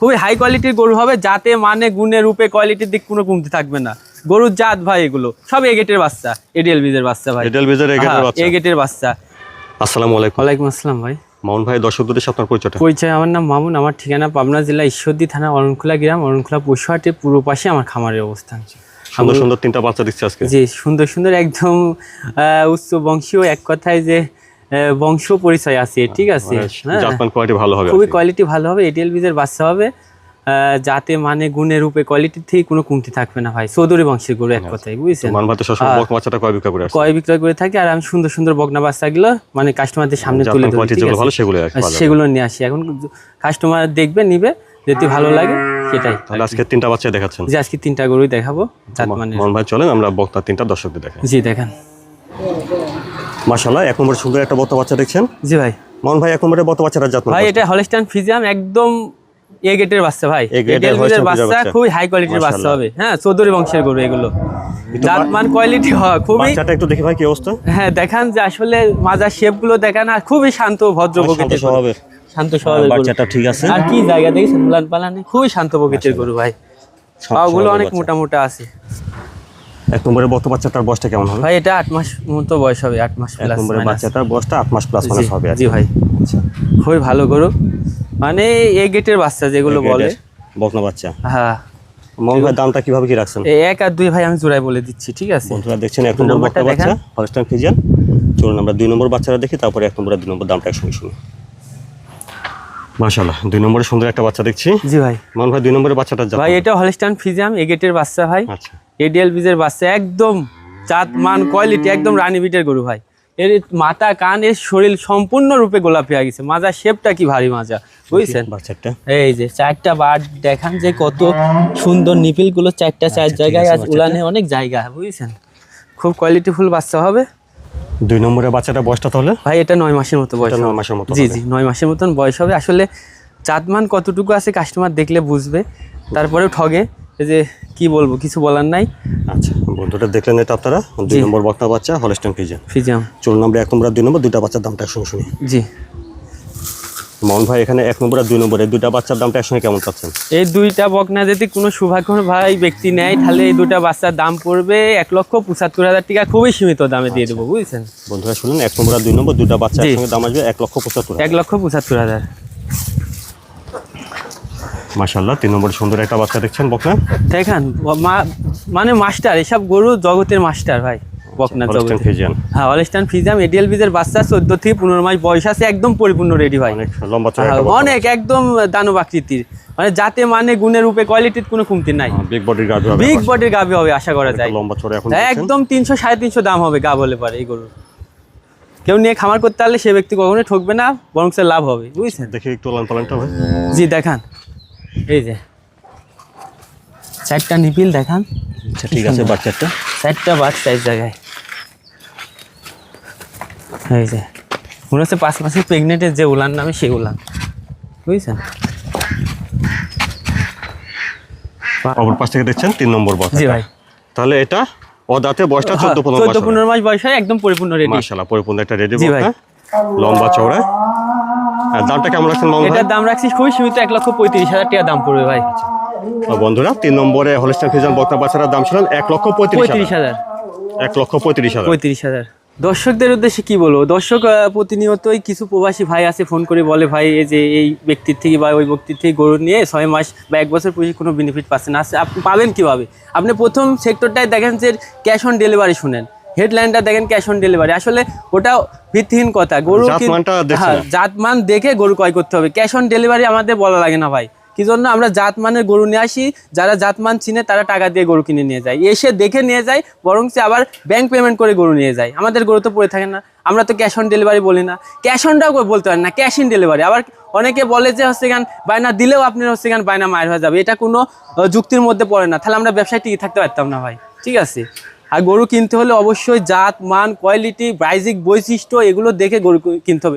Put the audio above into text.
খুবই হাই কোয়ালিটির গরু হবে যাতে মানে গুণে রূপে কোয়ালিটির দিক কোনো কমতি থাকবে না। গরুর জাত ভাই এগুলো সব এ গেটের বাচ্চা এডিএল বীজের বাচ্চা ভাই। এডেল বেজের এগেটের বাচ্চা। আসসালামু আলাইকুম। ওয়ালাইকুম আসসালাম ভাই। মামুন ভাই দর্শকদের সাথে আপনার পরিচয়টা? পরিচয় আমার নাম মামুন আমার ঠিকানা পাবনা জেলা ঈশ্বরদী থানা অরণখোলা গ্রাম অরণখোলা পশুহাটের পূর্ব পাশে আমার খামারের অবস্থান। সুন্দর সুন্দর তিনটা বাচ্চা দিচ্ছে আজকে। জি সুন্দর সুন্দর একদম উচ্চ বংশীয় এক কথায় যে বংশ পরিচয় আছে ঠিক আছে? হ্যাঁ। জাতমান কোয়ালিটি ভালো হবে খুবই কোয়ালিটি ভালো হবে এডিএল বীজের বাচ্চা হবে। যাতে মানে গুণের রূপে কোয়ালিটির থেকে কোনো কমতি থাকবে না ভাই চৌধুরী বংশের গরু এক কথায় বুঝছেন? মান কয় বিক্রয় করে থাকি আর আমি সুন্দর সুন্দর বকনা বাচ্চাগুলো মানে কাস্টমারদের সামনে তুলে কোয়ালিটি সেগুলো নিয়ে আসি। এখন কাস্টমার দেখবে নিবে যদি ভালো লাগে সেটাই। আজকে তিনটা বাচ্চা দেখাচ্ছেন। আজকে তিনটা গরুই দেখাবো মানে মামুন ভাই চলেন আমরা বক্তা তিনটা দর্শকদের দেখাই। জি দেখেন। মাশাআল্লাহ এক নম্বরে সুন্দর একটা বক্তা বাচ্চা দেখছেন? জি ভাই। মামুন ভাই এক নম্বরে জাতমান ভাই এটা ফিজিয়াম একদম এ গেটের বাচ্চা ভাই। বাচ্চা খুবই হাই কোয়ালিটির বাচ্চা হবে। হ্যাঁ চৌধুরী বংশের গরু এগুলো। জাতমান কোয়ালিটি হয় খুবই বাচ্চাটা একটু দেখি ভাই কি অবস্থা? হ্যাঁ দেখান যে আসলে মাজার শেপগুলো দেখান আর খুবই শান্ত ভদ্র প্রকৃতির গরু। শান্ত স্বভাবের গরু। বাচ্চাটা ঠিক আছে। আর কি জায়গা দেখেছেন? পালানে খুবই শান্ত প্রকৃতির গরু ভাই। পাগুলো অনেক মোটা মোটা আছে। এক নম্বরে বক্তা বাচ্চাটার বয়সটা কেমন হবে? ভাই এটা আট মাস মতো বয়স হবে আট মাস এক প্লাস নম্বরে বাচ্চাটার বয়সটা আট মাস প্লাস মাইনাস হবে জি ভাই। খুবই ভালো গরু। মানে এ গেটের বাচ্চা যেগুলো বলে। বকনা বাচ্চা। হ্যাঁ। ভাই দামটা কীভাবে কি রাখছেন? এই এক আর দুই ভাই আমি জোড়াই বলে দিচ্ছি ঠিক আছে? বন্ধুরা দেখছেন এক নম্বর বকনা বাচ্চা দেখান। হলস্টাইন ফিজিয়ান চলুন আমরা দুই নম্বর বাচ্চারা দেখি তারপরে এক নম্বর দুই নম্বর দামটা একসঙ্গে শুনি। মাশাআল্লাহ দুই নম্বরে সুন্দর একটা বাচ্চা দেখছি। জি ভাই। মামুন ভাই দুই নম্বরের বাচ্চাটা ভাই এটা হলস্টাইন ফিজিয়াম এ গেটের বাচ্চা ভাই। আচ্ছা। এডিএল বিজের বাচ্চা একদম জাত মান কোয়ালিটি একদম রানী বিটের গরু ভাই। এর মাথা কান এর শরীর সম্পূর্ণ রূপে গোলাপি হয়ে গেছে। মাজার শেপটা কি ভারী মাজা বুঝছেন? বাচ্চাটা এই যে চারটা বার দেখান যে কত সুন্দর নিপিলগুলো চারটা চার জায়গায় আছে উলানে অনেক জায়গা বুঝছেন? খুব কোয়ালিটিফুল বাচ্চা হবে। দুই নম্বরের বাচ্চাটা বয়সটা তাহলে? ভাই এটা নয় মাসের মতো বয়স নয় মাসের মতো জি জি নয় মাসের মতন বয়স হবে। আসলে চাঁদমান কতটুকু আছে কাস্টমার দেখলে বুঝবে। তারপরেও ঠগে। এই যে কি বলব কিছু বলার নাই। আচ্ছা বন্ধুটা দেখলেন এটা আপনারা? দুই নম্বর বকনা বাচ্চা হলস্টাইন ফিজিয়ান ফিজিয়াম চলুন আমরা এক নম্বর আর দুই নম্বর দুইটা বাচ্চার দামটা একসঙ্গে শুনি। জি। মন ভাই এখানে এক নম্বর আর দুই নম্বর এই দুইটা বাচ্চার দামটা একসঙ্গে কেমন চাচ্ছেন এই দুইটা বকনা যদি কোনো সৌভাগ্য ভাই ব্যক্তি নেয় তাহলে এই দুইটা বাচ্চার দাম পড়বে এক লক্ষ পঁচাত্তর হাজার টাকা খুবই সীমিত দামে দিয়ে দেবো বুঝছেন? বন্ধুরা শুনুন এক নম্বর আর দুই নম্বর দুইটা বাচ্চা জি। একসঙ্গে দাম আসবে এক লক্ষ পঁচাত্তর এক লক্ষ পঁচাত্তর হাজার। মাশাল্লাহ তিন নম্বর সুন্দর একটা বাচ্চা দেখছেন বকনা? দেখেন মানে মাস্টার এসব গরু জগতের মাস্টার ভাই বকনা জগতের। ফিজিয়ান হ্যাঁ অলস্টান ফিজাম এডিএল বীজের বাচ্চা চোদ্দ থেকে পনেরো মাস বয়স আছে একদম পরিপূর্ণ রেডি ভাই। লম্বা হ্যাঁ, অনেক একদম দানব আকৃতির। মানে যাতে মানে গুণের রূপে কোয়ালিটির কোনো কমতি নাই। বিগ বডির গাড়ি হবে বিগ বডির গাভি হবে আশা করা যায়। লম্বা চড়া এখন একদম তিনশো সাড়ে তিনশো দাম হবে গা বলে পারে এই গরুর। কেউ নিয়ে খামার করতে পারলে সে ব্যক্তি কখনোই ঠকবে না বরং সে লাভ হবে বুঝছেন? দেখি একটু লান পালানটা জি দেখান। এই যে। চারটা নিপিল দেখান। আচ্ছা ঠিক আছে বাচ্চাটা চারটা। বাচ্চা এক জায়গায়। এই যে মনে হচ্ছে পাঁচ মাসের প্রেগনেন্টের যে উলান নামে সেই উলান। বুঝছেন? অপর পাশ থেকে দেখছেন তিন নম্বর বাচ্চা জি ভাই। তাহলে এটা বয়সটা চোদ্দ পনেরো চোদ্দ পনেরো মাস বয়স হয় একদম পরিপূর্ণ রেডি পরিপূর্ণ একটা রেডি ভাই। লম্বা চওড়া দামটা কেমন রাখছেন মামুন এটার দাম রাখছি খুবই সীমিত এক লক্ষ পঁয়ত্রিশ হাজার টাকা দাম পড়বে ভাই। আর বন্ধুরা তিন নম্বরে হলিস্টার ফিজান বকনা বাচ্চার দাম ছিল এক লক্ষ পঁয়ত্রিশ হাজার। এক লক্ষ পঁয়ত্রিশ হাজার। পঁয়ত্রিশ হাজার। দর্শকদের উদ্দেশ্যে কি বলব? দর্শক প্রতিনিয়তই কিছু প্রবাসী ভাই আছে ফোন করে বলে ভাই এই যে এই ব্যক্তির থেকে বা ওই ব্যক্তির থেকে গরু নিয়ে ছয় মাস বা এক বছর পরে কোনো বেনিফিট পাচ্ছেন না। আছে আপনি পাবেন কীভাবে? আপনি প্রথম সেক্টরটায় দেখেন যে ক্যাশ অন ডেলিভারি শুনেন। হেডলাইনটা দেখেন ক্যাশ অন ডেলিভারি আসলে ওটা ভিত্তিহীন কথা। গরু হ্যাঁ, জাতমান দেখে গরু ক্রয় করতে হবে। ক্যাশ অন ডেলিভারি আমাদের বলা লাগে না ভাই। কি জন্য আমরা জাতমানের গরু নিয়ে আসি? যারা জাতমান চিনে তারা টাকা দিয়ে গরু কিনে নিয়ে যায়। এসে দেখে নিয়ে যায় বরং সে আবার ব্যাংক পেমেন্ট করে গরু নিয়ে যায়। আমাদের গরু তো পড়ে থাকে না। আমরা তো ক্যাশ অন ডেলিভারি বলি না। ক্যাশ অনটাও বলতে পারেন না। ক্যাশ ইন ডেলিভারি আবার অনেকে বলে যে হচ্ছে গান বায়না দিলেও আপনার হচ্ছে গান বায়না মায়ের হয়ে যাবে। এটা কোনো যুক্তির মধ্যে পড়ে না। তাহলে আমরা ব্যবসায় টিকে থাকতে পারতাম না ভাই। ঠিক আছে? আর গরু কিনতে হলে অবশ্যই জাত, মান কোয়ালিটি ব্রাইজিক বৈশিষ্ট্য এগুলো দেখে গরু কিনতে হবে।